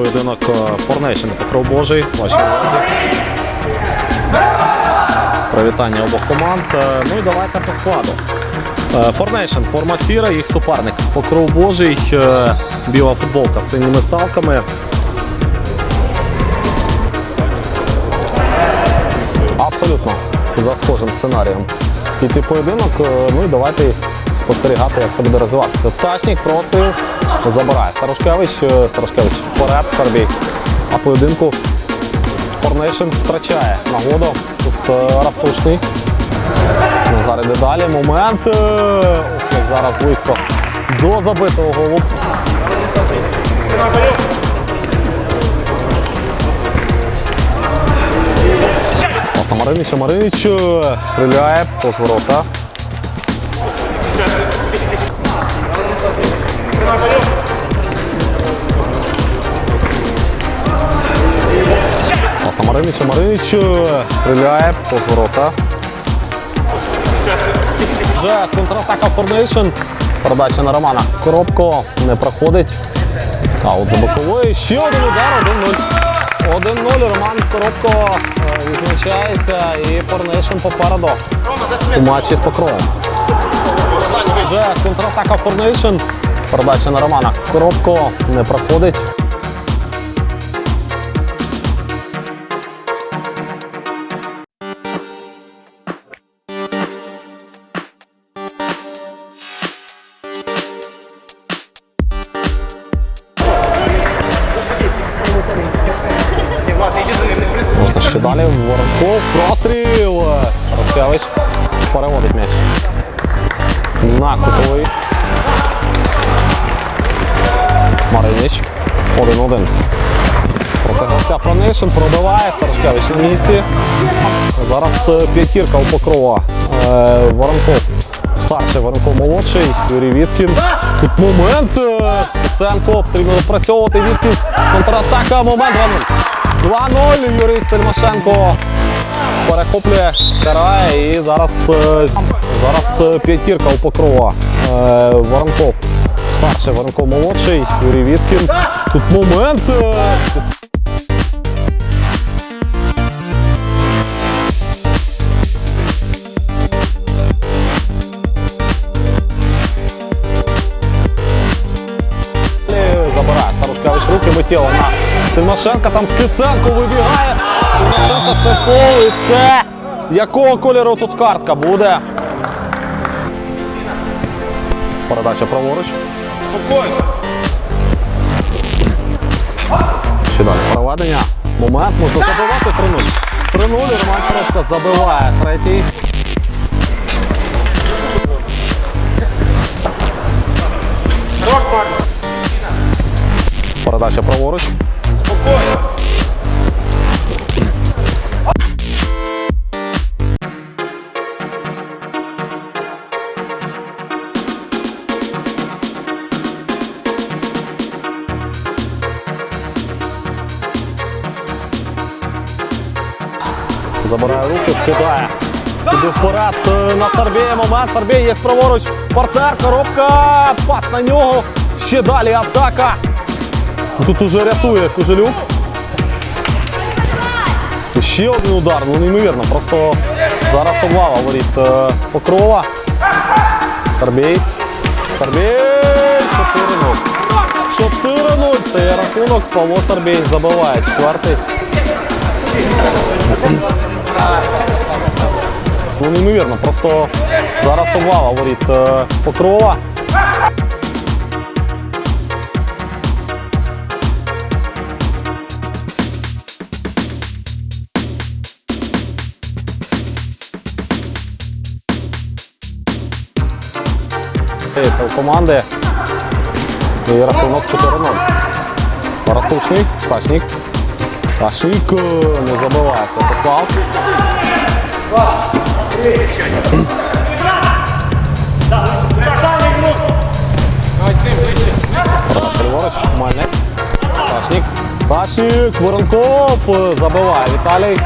поєдинок Форнейшн Покров Божий. Ваші увазі. Привітання обох команд. Е, Ну і давайте по складу. Форнейшн, форма сіра, їх суперник. Покров Божий, е, біла футболка з синіми ставками. Абсолютно за схожим сценарієм. Піти поєдинок, е, ну і давайте спостерігати, як це буде розвиватися. Пташник, простріл, забирає Старошкевич, е, Старошкевич вперед, Сарбій. А поєдинку Форнейшн втрачає нагоду. Тут е, раптушний. Назар іде далі. Момент. е, Ох, як зараз близько до забитого голу. Маринича. Маринич стріляє по зворота. На Маринича. Маринич стріляє по зворота. Вже контратака Формейшн. Передача на Романа. Коробко не проходить. А от за бокової ще один удар, 1-0. 1-0. Роман Коробко відзначається і Форнейшн попереду у матчі з Покровом. Вже контратака Форнейшн. Передача на Романа. Коробко не проходить. Ще далі. Воронков. Простріл. Староскевич переводить м'яч. На кутовий. 1-1. Проти гравця Фронейшн пробиває. Старошкевич на місці. Зараз е, п'ятірка у Покрова. Е, Воронков. Старший Воронков молодший. Юрій Віткін. Тут момент. е, Стеценко. Потрібно допрацьовувати Віткін. Контратака. Момент 2-0. 2-0. Юрій Стельмашенко перехоплює, карає і зараз, е, зараз е, п'ятірка у Покрова. Е, Воронков. Старший Воронков молодший, Юрій Віткін. Тут момент. Стельмашенка, там Скиценко вибігає. Стельмашенко це пол і це. Якого кольору тут картка буде? Передача праворуч. Ще далі проведення. Момент можна забивати 3-0. 3-0. Роман Коробка забиває третій. Передача праворуч. Забирає руки, вкидає. Іде вперед е, на Сарбія. Момент. Сарбій є праворуч. Партнер, коробка. Пас на нього. Ще далі атака. Тут уже рятує Кужелюк. Ще один удар, ну неймовірно. Просто зараз облава воріт е, Покрова. Сарбій. Сарбій. 4-0. 4-0. Стає рахунок. Павло Сарбій забиває четвертий. Ну, неймовірно, просто зараз облава воріт е, Покрова. Це у команди. І рахунок 4-0. Ратушний, Пашнік. Пашнік е, не забиває Святослав. Ліворуч, Мальник. Ташнік. Ташнік. Воронков забиває. Віталій.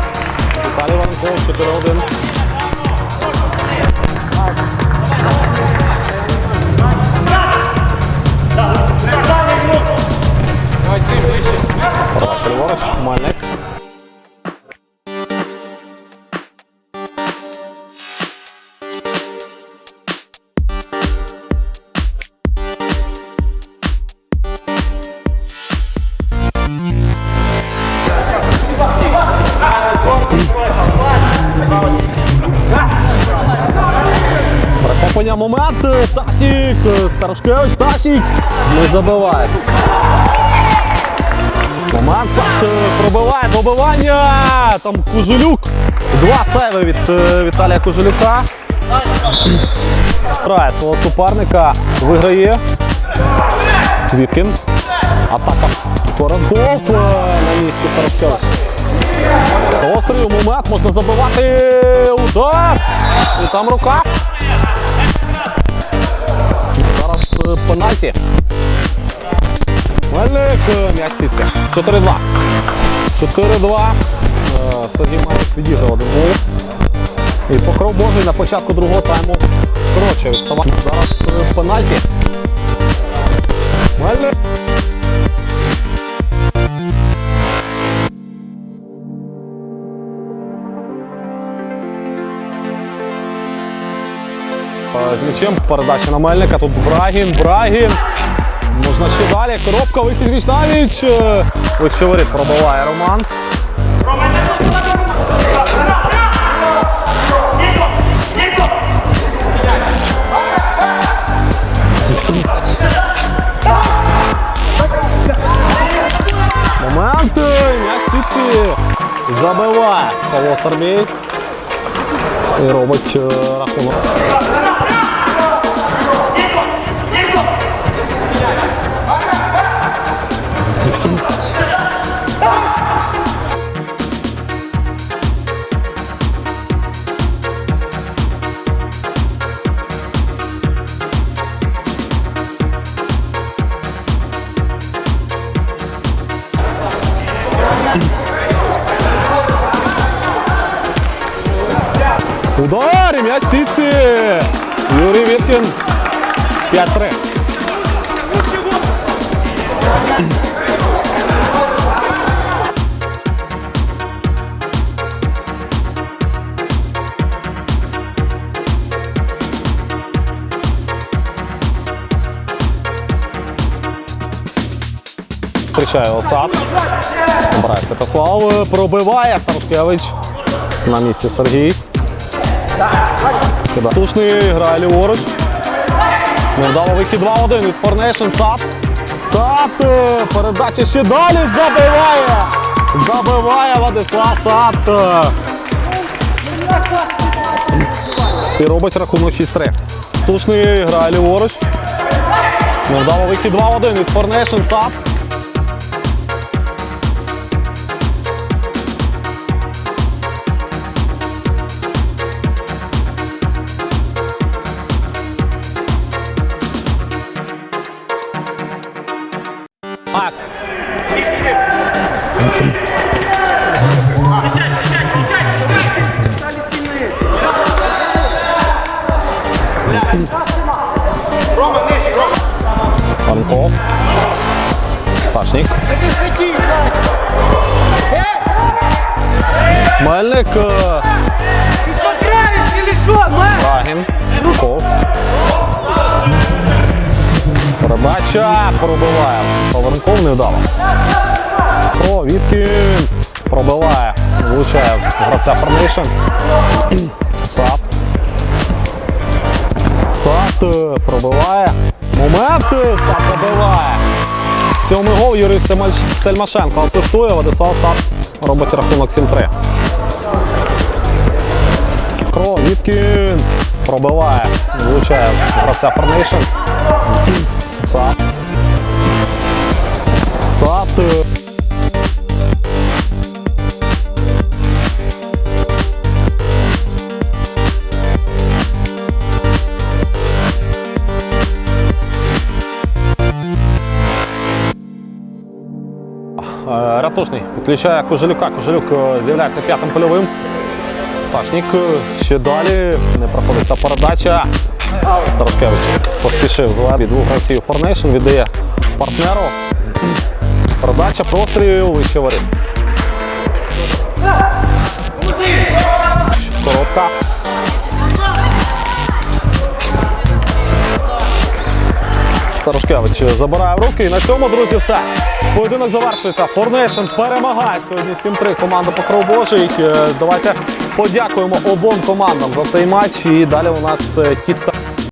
Віталій Воронков 4-1. ліворуч, Малек. Момент Тахтік, Старошкевич, Тасік не забиває. Сат е, пробиває добивання. Там Кужелюк. Два сейви від е, Віталія Кужелюка. Грає свого суперника. Виграє. Віткін. Атака. Коранков е, на місці Старошкевич. Острий момент можна забивати. Удар. І там рука. Зараз пенальті. Мельник, м'яч сітці. 4-2. 4-2. Е, Сергій Мельник відіграв гол. І покров Божий на початку другого тайму скорочує відставання. Зараз е, пенальті. Мельник. Е, З м'ячем передача на Мельника. Тут Брагін, Брагін. Можна ще далі. Коробка, вихід віч на віч. Е, Вище пробиває Роман. Момент. е, забиває Павло Сарбій. І робить е, рахунок. Віткін. 5-3. Зустрічає Осад. Обирає Святослав. Пробиває Старушкевич. На місці Сергій. Тушний грає ліворуч. Невдало вихід 2-1 від Форнейшн. Сап. Сап. е, Передача ще далі. Забиває. Забиває Владислав Сап. І робить рахунок 6-3. Тушний грає ліворуч. Молдава вихід 2-1 від Форнейшн. Сап. Макс. Панков. Пашник. Мельник. Передача пробиває. Повернков не вдало. Віткін пробиває. Влучає гравця Формейшн. Сап. Сап е, пробиває. Момент. Сап забиває. Сьомий гол Юрій Стельмашенко асистує. Владислав Сап робить рахунок 7-3. Про Віткін пробиває, влучає гравця Форнейшн. Сап. Сап. Ратушний підключає Кожелюка. Кожелюк е, з'являється п'ятим польовим. Пташник е, ще далі. Не проходиться передача. Старошкевич поспішив з від двох гравців Форнейшн, віддає партнеру. Передача прострілю вище воріт. Коробка. Старошкевич забирає в руки. І на цьому, друзі, все. Поєдинок завершується. Торнейшн перемагає сьогодні 7-3 команда Покров Божий. Е, Давайте подякуємо обом командам за цей матч. І далі у нас е, кіт.